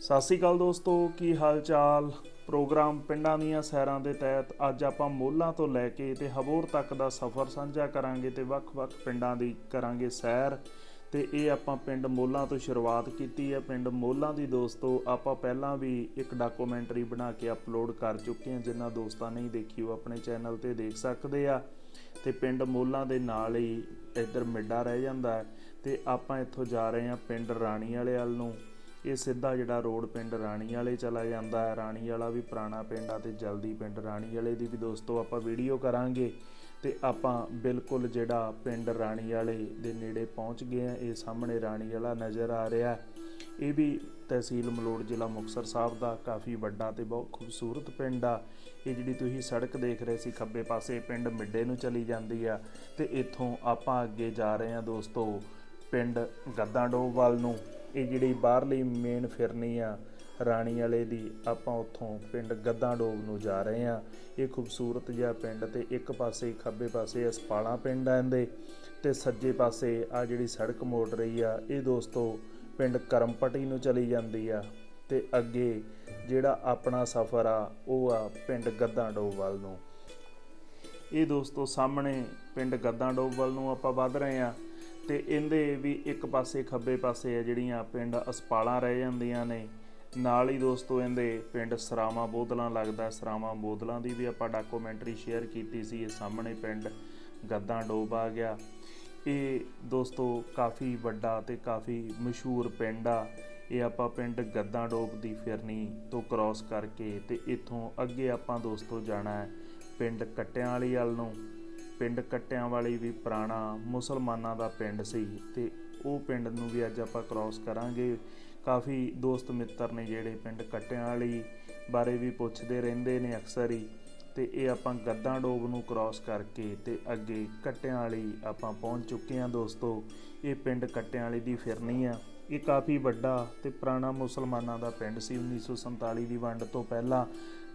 ਸਤਿ ਸ਼੍ਰੀ ਅਕਾਲ ਦੋਸਤੋ, ਕੀ ਹਾਲ ਚਾਲ ਪ੍ਰੋਗਰਾਮ ਪਿੰਡਾਂ ਦੀਆਂ ਸੈਰਾਂ ਦੇ ਤਹਿਤ ਅੱਜ ਆਪਾਂ ਮੋਹਲਾਂ ਤੋਂ ਲੈ ਕੇ ਤੇ ਹਬੋਰ ਤੱਕ ਦਾ ਸਫ਼ਰ ਸਾਂਝਾ ਕਰਾਂਗੇ ਤੇ ਵੱਖ-ਵੱਖ ਪਿੰਡਾਂ ਦੀ ਕਰਾਂਗੇ ਸੈਰ। ਤੇ ਇਹ ਆਪਾਂ ਪਿੰਡ ਮੋਹਲਾਂ ਤੋਂ ਸ਼ੁਰੂਆਤ ਕੀਤੀ ਹੈ। ਪਿੰਡ ਮੋਹਲਾਂ ਦੀ ਦੋਸਤੋ, ਆਪਾਂ ਪਹਿਲਾਂ ਵੀ ਇੱਕ ਡਾਕੂਮੈਂਟਰੀ ਬਣਾ ਕੇ ਅਪਲੋਡ ਕਰ ਚੁੱਕੇ ਹਾਂ। ਜਿਨ੍ਹਾਂ ਦੋਸਤਾਂ ਨਹੀਂ ਦੇਖੀ, ਉਹ ਆਪਣੇ ਚੈਨਲ ਤੇ ਦੇਖ ਸਕਦੇ ਆ। ਤੇ ਪਿੰਡ ਮੋਹਲਾਂ ਦੇ ਨਾਲ ਹੀ ਇੱਧਰ ਮਿੱਡਾ ਰਹਿ ਜਾਂਦਾ ਹੈ। ਤੇ ਆਪਾਂ ਇੱਥੋਂ ਜਾ ਰਹੇ ਹਾਂ ਪਿੰਡ ਰਾਣੀ ਵਾਲੇ ਵੱਲ ਨੂੰ। ਇਹ ਸਿੱਧਾ ਜਿਹੜਾ ਰੋਡ ਪਿੰਡ ਰਾਣੀ ਵਾਲੇ ਚਲਾ ਜਾਂਦਾ ਹੈ। ਰਾਣੀ ਵਾਲਾ ਵੀ ਪੁਰਾਣਾ ਪਿੰਡ ਆ ਤੇ ਜਲਦੀ ਪਿੰਡ ਰਾਣੀ ਵਾਲੇ ਦੀ ਵੀ ਦੋਸਤੋ ਆਪਾਂ ਵੀਡੀਓ ਕਰਾਂਗੇ ਤੇ ਆਪਾਂ ਬਿਲਕੁਲ ਜਿਹੜਾ ਪਿੰਡ ਰਾਣੀ ਵਾਲੇ ਦੇ ਨੇੜੇ ਪਹੁੰਚ ਗਏ ਆ ਇਹ ਸਾਹਮਣੇ ਰਾਣੀ ਵਾਲਾ ਨਜ਼ਰ ਆ ਰਿਹਾ ਇਹ ਵੀ ਤਹਿਸੀਲ ਮਲੋੜ ਜ਼ਿਲ੍ਹਾ ਮੁਕਤਸਰ ਸਾਹਿਬ ਦਾ ਕਾਫੀ ਵੱਡਾ ਤੇ ਬਹੁਤ ਖੂਬਸੂਰਤ ਪਿੰਡ ਆ। ਇਹ ਜਿਹੜੀ ਤੁਸੀਂ ਸੜਕ ਦੇਖ ਰਹੇ ਸੀ ਖੱਬੇ ਪਾਸੇ ਪਿੰਡ ਮਿੱਡੇ ਨੂੰ ਚਲੀ ਜਾਂਦੀ ਆ ਤੇ ਇੱਥੋਂ ਆਪਾਂ ਅੱਗੇ ਜਾ ਰਹੇ ਆ ਦੋਸਤੋ ਪਿੰਡ ਗੱਦਾਂਡੋਬ ਵੱਲ ਨੂੰ। ਇਹ ਜਿਹੜੀ ਬਾਹਰਲੀ ਮੇਨ ਫਿਰਨੀ ਆ, ਰਾਣੀ ਵਾਲੇ ਦੀ, ਆਪਾਂ ਉੱਥੋਂ ਪਿੰਡ ਗੱਦਾਂਡੋਬ ਨੂੰ ਜਾ ਰਹੇ ਆ ਇਹ ਖੂਬਸੂਰਤ ਜਿਹਾ ਪਿੰਡ ਤੇ ਇੱਕ ਪਾਸੇ ਖੱਬੇ ਪਾਸੇ ਅਸਪਾਲਾ ਪਿੰਡ ਆਂਦੇ ਇਹਦੇ ਤੇ ਸੱਜੇ ਪਾਸੇ ਆ ਜਿਹੜੀ ਸੜਕ ਮੋੜ ਰਹੀ ਆ, ਇਹ ਦੋਸਤੋ ਪਿੰਡ ਕਰਮਪਟੀ ਨੂੰ ਚਲੀ ਜਾਂਦੀ ਆ ਤੇ ਅੱਗੇ ਜਿਹੜਾ ਆਪਣਾ ਸਫ਼ਰ ਆ, ਉਹ ਆ ਪਿੰਡ ਗੱਦਾਂਡੋਬ ਵੱਲ ਨੂੰ। ਇਹ ਦੋਸਤੋ ਸਾਹਮਣੇ ਪਿੰਡ ਗੱਦਾਂਡੋਬ ਵੱਲ ਨੂੰ ਆਪਾਂ ਵੱਧ ਰਹੇ ਆ ਤੇ ਇਹਦੇ ਵੀ ਇੱਕ ਪਾਸੇ ਖੱਬੇ ਪਾਸੇ ਆ ਜਿਹੜੀਆਂ ਪਿੰਡ ਅਸਪਾਲਾਂ ਰਹਿ ਜਾਂਦੀਆਂ ਨੇ। ਨਾਲ ਹੀ ਦੋਸਤੋ ਇਹਦੇ ਪਿੰਡ ਸਰਾਵਾਂ ਬੋਦਲਾਂ ਲੱਗਦਾ ਸਰਾਵਾਂ ਬੋਦਲਾਂ ਦੀ ਵੀ ਆਪਾਂ ਡਾਕੂਮੈਂਟਰੀ ਸ਼ੇਅਰ ਕੀਤੀ ਸੀ। ਇਹ ਸਾਹਮਣੇ ਪਿੰਡ ਗੱਦਾਂਡੋਬ ਆ ਗਿਆ। ਇਹ ਦੋਸਤੋ ਕਾਫੀ ਵੱਡਾ ਤੇ ਕਾਫੀ ਮਸ਼ਹੂਰ ਪਿੰਡ ਆ। ਇਹ ਆਪਾਂ ਪਿੰਡ ਗੱਦਾਂਡੋਬ ਦੀ ਫਿਰਨੀ ਤੋਂ ਕ੍ਰਾਸ ਕਰਕੇ ਤੇ ਇੱਥੋਂ ਅੱਗੇ ਆਪਾਂ ਦੋਸਤੋ ਜਾਣਾ ਹੈ ਪਿੰਡ ਕੱਟਿਆਂ ਵਾਲੀ ਵੱਲ ਨੂੰ। ਪਿੰਡ ਕੱਟਿਆਂ ਵਾਲੀ ਵੀ ਪੁਰਾਣਾ ਮੁਸਲਮਾਨਾਂ ਦਾ ਪਿੰਡ ਸੀ ਤੇ ਉਹ ਪਿੰਡ ਨੂੰ ਵੀ ਅੱਜ ਆਪਾਂ ਕ੍ਰਾਸ ਕਰਾਂਗੇ। ਕਾਫੀ ਦੋਸਤ ਮਿੱਤਰ ਨੇ ਜਿਹੜੇ ਪਿੰਡ ਕੱਟਿਆਂ ਵਾਲੀ ਬਾਰੇ ਵੀ ਪੁੱਛਦੇ ਰਹਿੰਦੇ ਨੇ ਅਕਸਰ ਹੀ। ਤੇ ਇਹ ਆਪਾਂ ਗੱਦਾਂ ਡੋਬ ਨੂੰ ਕ੍ਰਾਸ ਕਰਕੇ ਤੇ ਅੱਗੇ ਕੱਟਿਆਂ ਵਾਲੀ ਆਪਾਂ ਪਹੁੰਚ ਚੁੱਕੇ ਹਾਂ ਦੋਸਤੋ। ਇਹ ਪਿੰਡ ਕੱਟਿਆਂ ਵਾਲੀ ਦੀ ਫਿਰਨੀ ਆ। ਇਹ ਕਾਫੀ ਵੱਡਾ ਤੇ ਪੁਰਾਣਾ ਮੁਸਲਮਾਨਾਂ ਦਾ ਪਿੰਡ ਸੀ 1947 ਦੀ ਵੰਡ ਤੋਂ ਪਹਿਲਾਂ।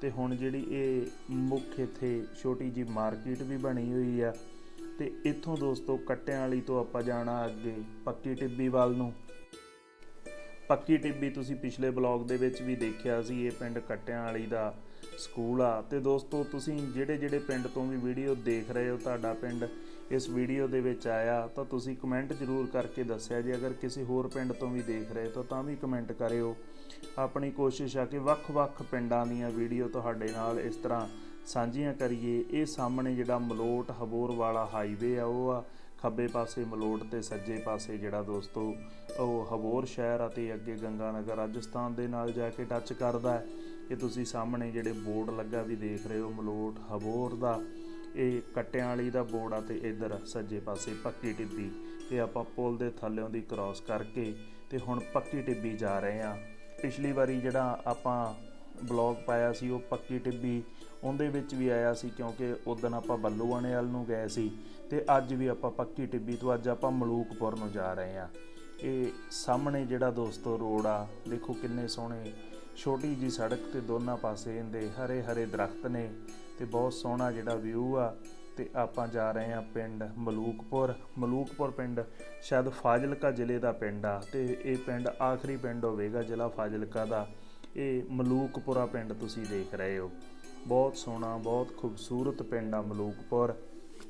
ਤੇ ਹੁਣ ਜਿਹੜੀ ਇਹ ਮੁੱਖ ਇੱਥੇ ਛੋਟੀ ਜੀ ਮਾਰਕੀਟ ਵੀ ਬਣੀ ਹੋਈ ਆ ਤੇ ਇੱਥੋਂ ਦੋਸਤੋ ਕੱਟਿਆਂ ਵਾਲੀ ਤੋਂ ਆਪਾਂ ਜਾਣਾ ਅੱਗੇ ਪੱਕੀ ਟਿੱਬੀ ਵੱਲ ਨੂੰ। ਪੱਕੀ ਟਿੱਬੀ ਤੁਸੀਂ ਪਿਛਲੇ ਬਲੌਗ ਦੇ ਵਿੱਚ ਵੀ ਦੇਖਿਆ ਸੀ, ਇਹ ਪਿੰਡ ਕੱਟਿਆਂ ਵਾਲੀ ਦਾ ਸਕੂਲ ਆ। ਤੇ ਦੋਸਤੋ ਤੁਸੀਂ ਜਿਹੜੇ ਜਿਹੜੇ ਪਿੰਡ ਤੋਂ ਵੀ ਵੀਡੀਓ ਦੇਖ ਰਹੇ ਹੋ ਤੁਹਾਡਾ ਪਿੰਡ, ਇਸ ਵੀਡੀਓ ਦੇ ਵਿੱਚ ਆਇਆ ਤਾਂ ਤੁਸੀਂ ਕਮੈਂਟ ਜ਼ਰੂਰ ਕਰਕੇ ਦੱਸਿਆ ਜੇ ਅਗਰ ਕਿਸੇ ਹੋਰ ਪਿੰਡ ਤੋਂ ਵੀ ਦੇਖ ਰਹੇ ਤਾਂ ਤਾਂ ਵੀ ਕਮੈਂਟ ਕਰਿਓ। ਆਪਣੀ ਕੋਸ਼ਿਸ਼ ਆ ਕਿ ਵੱਖ-ਵੱਖ ਪਿੰਡਾਂ ਦੀਆਂ ਵੀਡੀਓ ਤੁਹਾਡੇ ਨਾਲ ਇਸ ਤਰ੍ਹਾਂ ਸਾਂਝੀਆਂ ਕਰੀਏ। ਇਹ ਸਾਹਮਣੇ ਜਿਹੜਾ ਮਲੋਟ ਹਬੋਰ ਵਾਲਾ ਹਾਈਵੇ ਆ, ਉਹ ਆ ਖੱਬੇ ਪਾਸੇ ਮਲੋਟ ਤੇ ਸੱਜੇ ਪਾਸੇ ਜਿਹੜਾ ਦੋਸਤੋ, ਉਹ ਹਬੋਰ ਸ਼ਹਿਰ ਆ ਤੇ ਅੱਗੇ ਗੰਗਾਨਗਰ ਰਾਜਸਥਾਨ ਦੇ ਨਾਲ ਜਾ ਕੇ ਟੱਚ ਕਰਦਾ ਹੈ। ਇਹ ਤੁਸੀਂ ਸਾਹਮਣੇ ਜਿਹੜੇ ਬੋਰਡ ਲੱਗਾ ਵੀ ਦੇਖ ਰਹੇ ਹੋ, ਮਲੋਟ ਹਬੋਰ ਦਾ, ਇਹ ਕੱਟਿਆਂ ਵਾਲੀ ਦਾ ਬੋਰਡ ਆ ਤੇ ਇਧਰ ਸੱਜੇ ਪਾਸੇ ਪੱਕੀ ਟਿੱਬੀ ਤੇ ਆਪਾਂ ਪੁਲ ਦੇ ਥੱਲੇੋਂ ਦੀ ਕ੍ਰਾਸ ਕਰਕੇ ਤੇ ਹੁਣ ਪੱਕੀ ਟਿੱਬੀ ਜਾ ਰਹੇ ਆ ਪਿਛਲੀ ਵਾਰੀ ਜਿਹੜਾ ਆਪਾਂ ਬਲੌਗ ਪਾਇਆ ਸੀ, ਉਹ ਪੱਕੀ ਟਿੱਬੀ, ਉਹਦੇ ਵਿੱਚ ਵੀ ਆਇਆ ਸੀ ਕਿਉਂਕਿ ਉਦੋਂ ਆਪਾਂ ਬੱਲੂਆਣੇ ਵੱਲ ਨੂੰ ਗਏ ਸੀ ਤੇ ਅੱਜ ਵੀ ਆਪਾਂ ਪੱਕੀ ਟਿੱਬੀ ਤੋਂ ਅੱਜ ਆਪਾਂ ਮਲੂਕਪੁਰ ਨੂੰ ਜਾ ਰਹੇ ਆ ਇਹ ਸਾਹਮਣੇ ਜਿਹੜਾ ਦੋਸਤੋ ਰੋਡ ਆ, ਦੇਖੋ ਕਿੰਨੇ ਸੋਹਣੇ, ਛੋਟੀ ਜੀ ਸੜਕ ਤੇ ਦੋਨਾਂ ਪਾਸੇ ਇਹਦੇ ਹਰੇ ਹਰੇ ਦਰਖਤ ਨੇ ਤੇ ਬਹੁਤ ਸੋਹਣਾ ਜਿਹੜਾ ਵਿਊ ਆ ਤੇ ਆਪਾਂ ਜਾ ਰਹੇ ਹਾਂ ਪਿੰਡ ਮਲੂਕਪੁਰ। ਮਲੂਕਪੁਰ ਪਿੰਡ ਸ਼ਾਇਦ ਫਾਜ਼ਿਲਕਾ ਜ਼ਿਲ੍ਹੇ ਦਾ ਪਿੰਡ ਆ ਤੇ ਇਹ ਪਿੰਡ ਆਖਰੀ ਪਿੰਡ ਹੋਵੇਗਾ ਜ਼ਿਲ੍ਹਾ ਫਾਜ਼ਿਲਕਾ ਦਾ। ਇਹ ਮਲੂਕਪੁਰਾ ਪਿੰਡ ਤੁਸੀਂ ਦੇਖ ਰਹੇ ਹੋ। ਬਹੁਤ ਸੋਹਣਾ, ਬਹੁਤ ਖੂਬਸੂਰਤ ਪਿੰਡ ਆ ਮਲੂਕਪੁਰ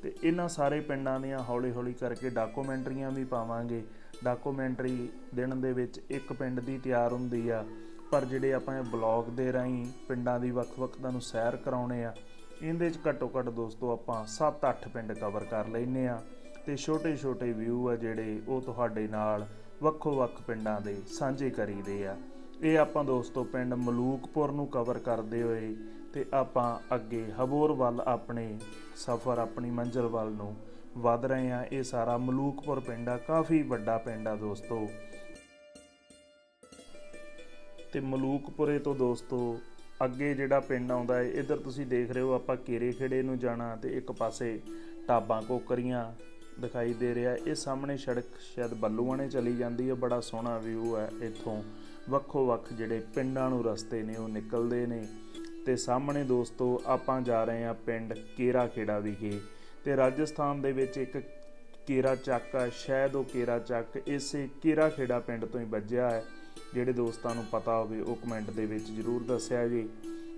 ਤੇ ਇਹਨਾਂ ਸਾਰੇ ਪਿੰਡਾਂ ਦੀਆਂ ਹੌਲੀ-ਹੌਲੀ ਕਰਕੇ ਡਾਕੂਮੈਂਟਰੀਆਂ ਵੀ ਪਾਵਾਂਗੇ। ਡਾਕੂਮੈਂਟਰੀ ਦਿਨ ਦੇ ਵਿੱਚ ਇੱਕ ਪਿੰਡ ਦੀ ਤਿਆਰ ਹੁੰਦੀ ਆ, ਪਰ ਜਿਹੜੇ ਆਪਾਂ ਇਹ ਬਲੌਗ ਦੇ ਰਾਹੀਂ ਪਿੰਡਾਂ ਦੀ ਵੱਖ-ਵੱਖ ਤੁਹਾਨੂੰ ਸੈਰ ਕਰਾਉਣੇ ਆ ਇਹਦੇ ਚ ਘੱਟੋ ਘੱਟ ਦੋਸਤੋ ਆਪਾਂ 7-8 ਪਿੰਡ ਕਵਰ ਕਰ ਲੈਨੇ ਆ ਤੇ ਛੋਟੇ-ਛੋਟੇ ਵਿਊ ਆ ਜਿਹੜੇ ਉਹ ਤੁਹਾਡੇ ਨਾਲ ਵੱਖੋ-ਵੱਖ ਪਿੰਡਾਂ ਦੇ ਸਾਂਝੇ ਕਰੀਦੇ ਆ। ਇਹ ਆਪਾਂ ਦੋਸਤੋ ਪਿੰਡ ਮਲੂਕਪੁਰ ਨੂੰ ਕਵਰ ਕਰਦੇ ਹੋਏ ਤੇ ਆਪਾਂ ਅੱਗੇ ਹਬੋਰ ਵੱਲ ਆਪਣੇ ਸਫ਼ਰ, ਆਪਣੀ ਮੰਜ਼ਿਲ ਵੱਲ ਨੂੰ ਵਧ ਰਹੇ ਆ ਇਹ ਸਾਰਾ ਮਲੂਕਪੁਰ ਪਿੰਡ ਆ, ਕਾਫੀ ਵੱਡਾ ਪਿੰਡ ਆ ਦੋਸਤੋ। ਤੇ ਮਲੂਕਪੁਰੇ ਤੋਂ ਦੋਸਤੋ ਅੱਗੇ ਜਿਹੜਾ ਪਿੰਡ ਆਉਂਦਾ ਹੈ ਇਧਰ ਤੁਸੀਂ ਦੇਖ ਰਹੇ ਹੋ ਆਪਾਂ ਕੇਰੇ ਖੇੜੇ ਨੂੰ ਜਾਣਾ ਤੇ ਇੱਕ ਪਾਸੇ ਢਾਬਾਂ ਕੋਕਰੀਆਂ ਦਿਖਾਈ ਦੇ ਰਿਹਾ। ਇਹ ਸਾਹਮਣੇ ਸੜਕ ਸ਼ਾਇਦ ਬੱਲੂਆਣੇ ਚਲੀ ਜਾਂਦੀ ਹੈ ਬੜਾ ਸੋਹਣਾ ਵਿਊ ਹੈ ਇੱਥੋਂ। ਵੱਖੋ ਵੱਖ ਜਿਹੜੇ ਪਿੰਡਾਂ ਨੂੰ ਰਸਤੇ ਨੇ, ਉਹ ਨਿਕਲਦੇ ਨੇ। ਤੇ ਸਾਹਮਣੇ ਦੋਸਤੋ ਆਪਾਂ ਜਾ ਰਹੇ ਹਾਂ ਪਿੰਡ ਕੇਰਾ ਖੇੜਾ ਵਿਖੇ। ਤੇ ਰਾਜਸਥਾਨ ਦੇ ਵਿੱਚ ਇੱਕ ਕੇਰਾ ਚੱਕ ਆ, ਸ਼ਾਇਦ ਉਹ ਕੇਰਾ ਚੱਕ ਇਸੇ ਕੇਰਾ ਖੇੜਾ ਪਿੰਡ ਤੋਂ ਹੀ ਵੱਜਿਆ ਹੈ। ਜਿਹੜੇ ਦੋਸਤਾਂ ਨੂੰ ਪਤਾ ਹੋਵੇ, ਉਹ ਕਮੈਂਟ ਦੇ ਵਿੱਚ ਜਰੂਰ ਦੱਸਿਆ ਜੀ।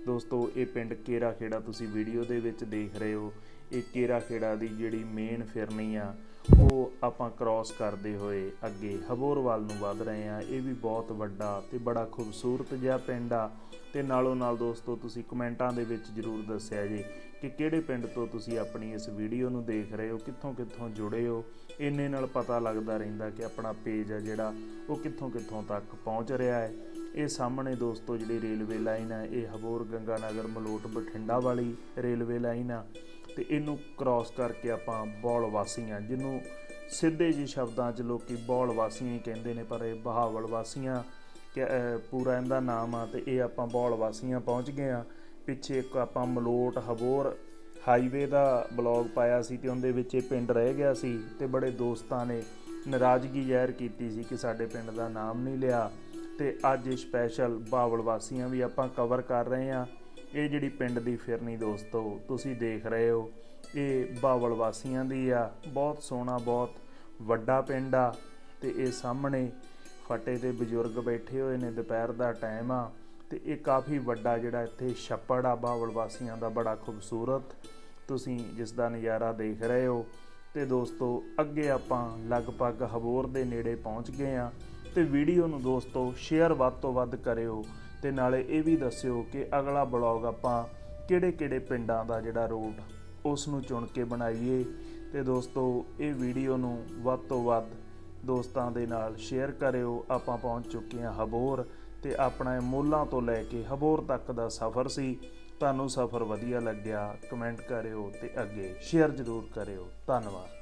ਦੋਸਤੋ, ਇਹ ਪਿੰਡ ਕੇਰਾ ਖੇੜਾ ਤੁਸੀਂ ਵੀਡੀਓ ਦੇ ਵਿੱਚ ਦੇਖ ਰਹੇ ਹੋ। ਇਹ ਕੇਰਾ ਖੇੜਾ ਦੀ ਜਿਹੜੀ ਮੇਨ ਫਿਰਨੀ ਆ, ਉਹ ਆਪਾਂ ਕ੍ਰਾਸ ਕਰਦੇ ਹੋਏ ਅੱਗੇ ਹਬੋਰਵਾਲ ਨੂੰ ਵੱਧ ਰਹੇ ਆ। ਇਹ ਵੀ ਬਹੁਤ ਵੱਡਾ ਤੇ ਬੜਾ ਖੂਬਸੂਰਤ ਜਿਹਾ ਪਿੰਡ ਆ। ਤੇ ਨਾਲੋਂ ਨਾਲ ਦੋਸਤੋ, ਤੁਸੀਂ ਕਮੈਂਟਾਂ ਦੇ ਵਿੱਚ ਜਰੂਰ ਦੱਸਿਆ ਜੀ ਕਿ ਕਿਹੜੇ ਪਿੰਡ ਤੋਂ ਤੁਸੀਂ ਆਪਣੀ ਇਸ ਵੀਡੀਓ ਨੂੰ ਦੇਖ ਰਹੇ ਹੋ, ਕਿੱਥੋਂ ਕਿੱਥੋਂ ਜੁੜੇ ਹੋ, ਇੰਨੇ ਨਾਲ ਪਤਾ ਲੱਗਦਾ ਰਹਿੰਦਾ ਕਿ ਆਪਣਾ ਪੇਜ ਆ ਜਿਹੜਾ ਉਹ ਕਿੱਥੋਂ ਕਿੱਥੋਂ ਤੱਕ ਪਹੁੰਚ ਰਿਹਾ ਹੈ। ਇਹ ਸਾਹਮਣੇ ਦੋਸਤੋ ਜਿਹੜੀ ਰੇਲਵੇ ਲਾਈਨ ਹੈ ਇਹ ਹਬੋਰ ਗੰਗਾਨਗਰ ਮਲੋਟ ਬਠਿੰਡਾ ਵਾਲੀ ਰੇਲਵੇ ਲਾਈਨ ਆ ਤੇ ਇਹਨੂੰ ਕ੍ਰਾਸ ਕਰਕੇ ਆਪਾਂ ਬੌਲ ਵਾਸੀਆਂ ਜਿਹਨੂੰ ਸਿੱਧੇ ਜਿਹੇ ਸ਼ਬਦਾਂ 'ਚ ਲੋਕੀ ਬੌਲ ਵਾਸੀਆਂ ਹੀ ਕਹਿੰਦੇ ਨੇ, ਪਰ ਇਹ ਬਹਾਵਲ ਵਾਸੀਆਂ ਕਿ ਪੂਰਾ ਇਹਦਾ ਨਾਮ ਆ ਤੇ ਇਹ ਆਪਾਂ ਬੌਲ ਵਾਸੀਆਂ ਪਹੁੰਚ ਗਏ ਆ। ਪਿੱਛੇ ਇੱਕ ਆਪਾਂ ਮਲੋਟ ਹਬੋਰ ਹਾਈਵੇ ਦਾ ਬਲੌਗ ਪਾਇਆ ਸੀ ਤੇ ਉਹਦੇ ਵਿੱਚ ਇਹ ਪਿੰਡ ਰਹਿ ਗਿਆ ਸੀ ਤੇ ਬੜੇ ਦੋਸਤਾਂ ਨੇ ਨਾਰਾਜ਼ਗੀ ਜ਼ਾਹਿਰ ਕੀਤੀ ਸੀ ਕਿ ਸਾਡੇ ਪਿੰਡ ਦਾ ਨਾਮ ਨਹੀਂ ਲਿਆ। ਤੇ ਅੱਜ ਸਪੈਸ਼ਲ ਬਾਵਲ ਵਾਸੀਆਂ ਵੀ ਆਪਾਂ ਕਵਰ ਕਰ ਰਹੇ ਆ ਇਹ ਜਿਹੜੀ ਪਿੰਡ ਦੀ ਫਿਰਨੀ ਦੋਸਤੋ, ਤੁਸੀਂ ਦੇਖ ਰਹੇ ਹੋ, ਇਹ ਬਾਵਲ ਵਾਸੀਆਂ ਦੀ ਆ। ਬਹੁਤ ਸੋਹਣਾ, ਬਹੁਤ ਵੱਡਾ ਪਿੰਡ ਆ ਤੇ ਇਹ ਸਾਹਮਣੇ ਫਟੇ ਦੇ ਬਜ਼ੁਰਗ ਬੈਠੇ ਹੋਏ ਨੇ, ਦੁਪਹਿਰ ਦਾ ਟਾਈਮ ਆ। ਤੇ ਇਹ ਕਾਫੀ ਵੱਡਾ ਜਿਹੜਾ ਇੱਥੇ ਛੱਪੜ ਆ ਬਾਵਲ ਵਾਸੀਆਂ ਦਾ ਬੜਾ ਖੂਬਸੂਰਤ। ਤੁਸੀਂ ਜਿਸ ਦਾ ਨਜ਼ਾਰਾ ਦੇਖ ਰਹੇ ਹੋ ਤੇ ਦੋਸਤੋ, ਅੱਗੇ ਆਪਾਂ ਲਗਭਗ ਹਬੋਰ ਦੇ ਨੇੜੇ ਪਹੁੰਚ ਗਏ ਆ ਤੇ ਵੀਡੀਓ ਨੂੰ ਦੋਸਤੋ ਸ਼ੇਅਰ ਵੱਧ ਤੋਂ ਵੱਧ ਕਰਿਓ ਤੇ ਨਾਲੇ ਇਹ ਵੀ ਦੱਸਿਓ ਕਿ ਅਗਲਾ ਬਲੌਗ ਆਪਾਂ ਕਿਹੜੇ-ਕਿਹੜੇ ਪਿੰਡਾਂ ਦਾ ਜਿਹੜਾ ਰੂਟ ਉਸ ਨੂੰ ਚੁਣ ਕੇ ਬਣਾਈਏ। ਤੇ ਦੋਸਤੋ, ਇਹ ਵੀਡੀਓ ਨੂੰ ਵੱਧ ਤੋਂ ਵੱਧ ਦੋਸਤਾਂ ਦੇ ਨਾਲ ਸ਼ੇਅਰ ਕਰਿਓ। ਆਪਾਂ ਪਹੁੰਚ ਚੁੱਕੇ ਹਾਂ ਹਬੋਰ ਤੇ ਆਪਣੇ ਇਹ ਤੋਂ ਲੈ ਕੇ ਹਬੋਰ ਤੱਕ ਦਾ ਸਫ਼ਰ ਸੀ। ਤੁਹਾਨੂੰ ਸਫ਼ਰ ਵਧੀਆ ਲੱਗਿਆ, ਕਮੈਂਟ ਕਰਿਓ ਤੇ ਅੱਗੇ ਸ਼ੇਅਰ ਜ਼ਰੂਰ ਕਰਿਓ। ਧੰਨਵਾਦ।